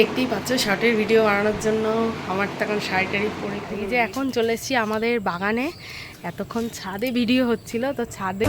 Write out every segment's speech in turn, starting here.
দেখতেই পাচ্ছ শার্টের ভিডিও বানানোর জন্য আমার তখন শাড়ি টাড়ি পরে। এই যে এখন চলে এসেছি আমাদের বাগানে। এতক্ষণ ছাদে ভিডিও হচ্ছিল তো ছাদে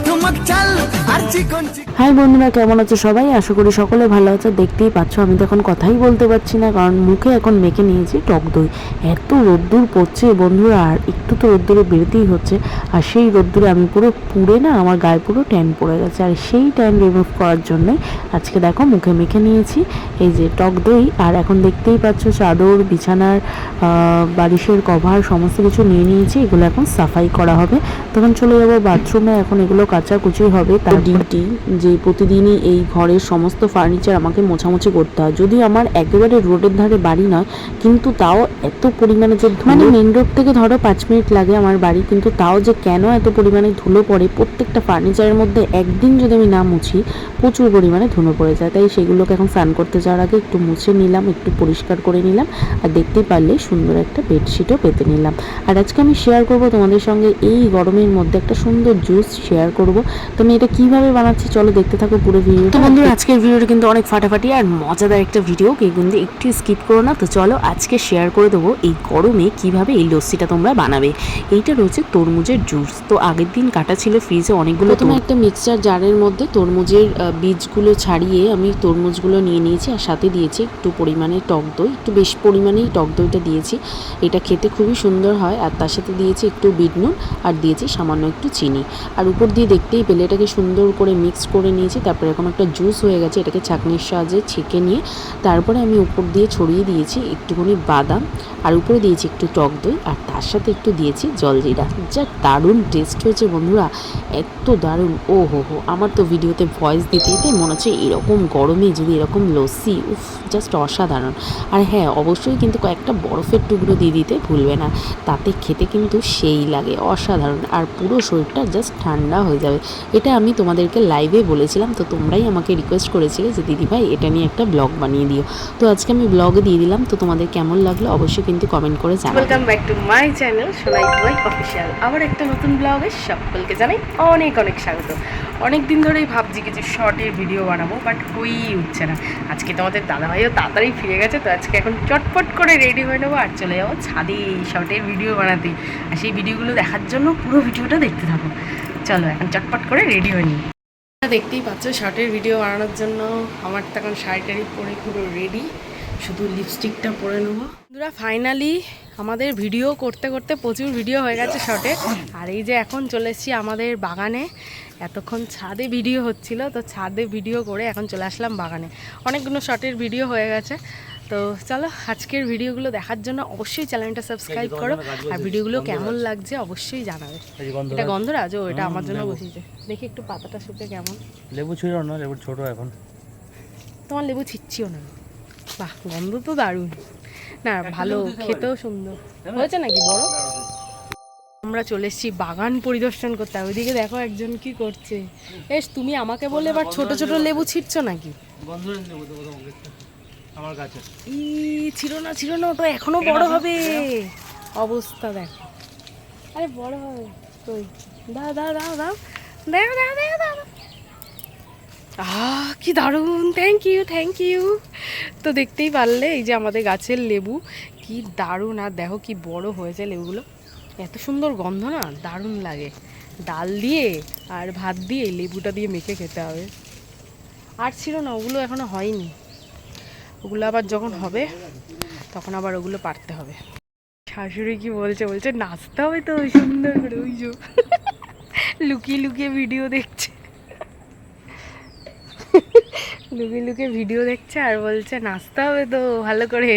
হাই বন্ধুরা কেমন আছো সবাই? আশা করি সকলে ভালো আছে। দেখতেই পাচ্ছ আমি তো এখন কথাই বলতে পারছি না কারণ মুখে এখন মেখে নিয়েছি টক দই। এত রোদ্দুর পড়ছে বন্ধুরা আর একটু তো রোদ্দুরে বেরোতেই হচ্ছে। আর সেই রোদ্দুরে আমি পুরো পুড়ে না আমার গায়ে পুরো ট্যান পড়ে গেছে। আর সেই ট্যান রিমুভ করার জন্যই আজকে দেখো মুখে মেখে নিয়েছি। এই যে টক দই আর এখন দেখতেই পাচ্ছ চাদর বিছানার আহ, বালিশের কভার সমস্ত কিছু নিয়ে নিয়েছি। এগুলো এখন সাফাই করা হবে। তখন চলে যাব বাথরুমে এখন এগুলো কাচাকুচি হবে। তার ডিউটি যে প্রতিদিনই এই ঘরের সমস্ত ফার্নিচার আমাকে মোছামুছি করতে হয়। যদিও আমার একেবারে রোডের ধারে বাড়ি নয় কিন্তু তাও এত পরিমাণে যে মানে মেন রোড থেকে ধরো পাঁচ মিনিট লাগে আমার বাড়ি কিন্তু তাও যে কেন এত পরিমাণে ধুলো পড়ে? প্রত্যেকটা ফার্নিচারের মধ্যে একদিন যদি আমি না মুছি প্রচুর পরিমাণে ধুলো পড়ে যায়। তাই সেগুলোকে এখন স্নান করতে যাওয়ার আগে একটু মুছে নিলাম একটু পরিষ্কার করে নিলাম। আর দেখতেই পারলে সুন্দর একটা বেডশিটও পেতে নিলাম। আর আজকে আমি শেয়ার করব তোমাদের সঙ্গে এই গরমের মধ্যে একটা সুন্দর জুস শেয়ার করব। তো আমি এটা কীভাবে বানাচ্ছি চলো দেখতে থাকো পুরো ভিডিও তো বন্ধুরা আজকের ভিডিওটা কিন্তু অনেক ফাটাফাটি আর মজাদার একটা ভিডিও কে কিন্তু একটু স্কিপ করো না। তো চলো আজকে শেয়ার করে দেবো এই গরমে কীভাবে এই লস্যিটা তোমরা বানাবে। এইটা রয়েছে তরমুজের জুস তো আগের দিন কাটা ছিল ফ্রিজে অনেকগুলো প্রথমে একটা মিক্সচার জারের মধ্যে তরমুজের বীজগুলো ছাড়িয়ে আমি তরমুজগুলো নিয়ে নিয়েছি আর সাথে দিয়েছি একটু পরিমাণে টক দই। একটু বেশ পরিমাণেই টক দইটা দিয়েছি। এটা খেতে খুবই সুন্দর হয়। আর তার সাথে দিয়েছি একটু বিট নুন। আর দিয়েছি সামান্য একটু চিনি। আর উপর দিয়ে দেখতেই পেলে এটাকে সুন্দর করে মিক্স করে নিয়েছি, তারপরে এখন একটা জুস হয়ে গেছে, এটাকে ছাঁকনির সাহায্যে ছেঁকে নিয়ে তারপরে আমি উপর দিয়ে ছড়িয়ে দিয়েছি একটুখানি বাদাম, আর উপরে দিয়েছি একটু টক দই, আর তার সাথে একটু দিয়েছি জলজিরা। যা দারুণ টেস্ট হয়েছে বন্ধুরা, এত দারুণ ও হো হো আমার তো ভিডিওতে ভয়েস দিতে দিতে মনে হচ্ছে এরকম গরমে যদি এরকম লস্যি, উফ জাস্ট অসাধারণ। আর হ্যাঁ অবশ্যই কিন্তু কয়েকটা বরফের টুকরো দিয়ে দিতে ভুলবে না, তাতে খেতে কিন্তু সেই লাগে, অসাধারণ। আর পুরো শরীরটা জাস্ট ঠান্ডা হয়ে যাবে। এটা আমি তোমাদেরকে লাইভে বলেছিলাম, তো তোমরাই আমাকে রিকোয়েস্ট করেছিলে যে দিদিভাই এটা নিয়ে একটা ব্লগ বানিয়ে দিও। তো আজকে আমি ব্লগ দিয়ে দিলাম, তো তোমাদের কেমন লাগল অবশ্যই কিন্তু কমেন্ট করে জানাও welcome back to my channel Sonai official আবার একটা নতুন ব্লগে সকলকে জানাই অনেক অনেক স্বাগত। অনেক দিন ধরেই ভাবছি কিছু শর্টের ভিডিও বানাবো বাট হয়েই উঠছে না। আজকে তোমাদের দাদাভাইও তাড়াতাড়ি ফিরে গেছে, তো আজকে এখন চটপট করে রেডি হয়ে নেব আর চলে যাব ছাদে এই শর্টের ভিডিও বানাতে। আর সেই ভিডিওগুলো দেখার জন্য পুরো ভিডিওটা দেখতে থাকো। চলো এখন চটপট করে রেডি হয়ে নিই। দেখতেই পাচ্ছ শর্টের ভিডিও বানানোর জন্য আমার তখন শাড়ি টাড়ি পরে পুরো রেডি শুধু লিপস্টিকটা পরে নেব। বন্ধুরা ফাইনালি আমাদের ভিডিও করতে করতে প্রচুর ভিডিও হয়ে গেছে শর্টে আর এই যে এখন চলে এসেছি আমাদের বাগানে। এতক্ষণ ছাদে ভিডিও হচ্ছিল তো ছাদে ভিডিও করে এখন চলে আসলাম বাগানে। অনেকগুলো শর্টের ভিডিও হয়ে গেছে। তো চলো আজকের ভিডিওগুলো দেখার জন্য অবশ্যই চ্যানেলটা সাবস্ক্রাইব করো। আর ভিডিওগুলো কেমন লাগছে অবশ্যই জানাবে। এটা গন্ধরাজ? ও এটা আমার জন্য বসিয়েছে দেখি একটু পাতাটা শুকে কেমন। লেবু ছিল না লেবু ছোট এখন। তোমার লেবু ছিচ্ছিও না। বাহ গন্ধ তো দারুণ। না ভালো খেতেও সুন্দর। হয়েছে নাকি বড়? আমরা চলে এসেছি বাগান পরিদর্শন করতে ওইদিকে দেখো একজন কি করছে। এস তুমি আমাকে বলে এবার ছোট ছোট লেবু ছিটছ নাকি? আমার ই ছিল না ছিল না ওটা এখনও বড় হবে। অবস্থা দেখো। আরে বড় হবে। কই? দাও দাও দাও দাও দাও দাও দাও দাও আহ, কি দারুণ। থ্যাংক ইউ থ্যাংক ইউ তো দেখতেই পারলে এই যে আমাদের গাছের লেবু, কি দারুণ। আর দেখো কি বড় হয়েছে লেবুগুলো। এত সুন্দর গন্ধ না, দারুণ লাগে। ডাল দিয়ে আর ভাত দিয়ে লেবুটা দিয়ে মেখে খেতে হবে। আর ছিল না, ওগুলো এখনও হয়নি। ওগুলো আবার যখন হবে, তখন আবার ওগুলো পারতে হবে। শাশুড়ি কি বলছে? বলছে, নাচতে হবে তো সুন্দর করে, ওই যে। লুকিয়ে লুকিয়ে ভিডিও দেখছে। লুকিয়ে লুকিয়ে ভিডিও দেখছে আর বলছে নাচতে হবে তো, ভালো করে।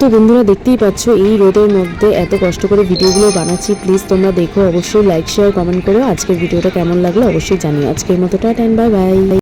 তো বন্ধুরা দেখতেই পাচ্ছ, এই রোদের মধ্যে এত কষ্ট করে ভিডিওগুলো বানাচ্ছি। প্লিজ তোমরা দেখো, অবশ্যই লাইক শেয়ার কমেন্ট করো। আজকের ভিডিওটা কেমন লাগল অবশ্যই জানিও। আজকের মতো টাটা বাই বাই।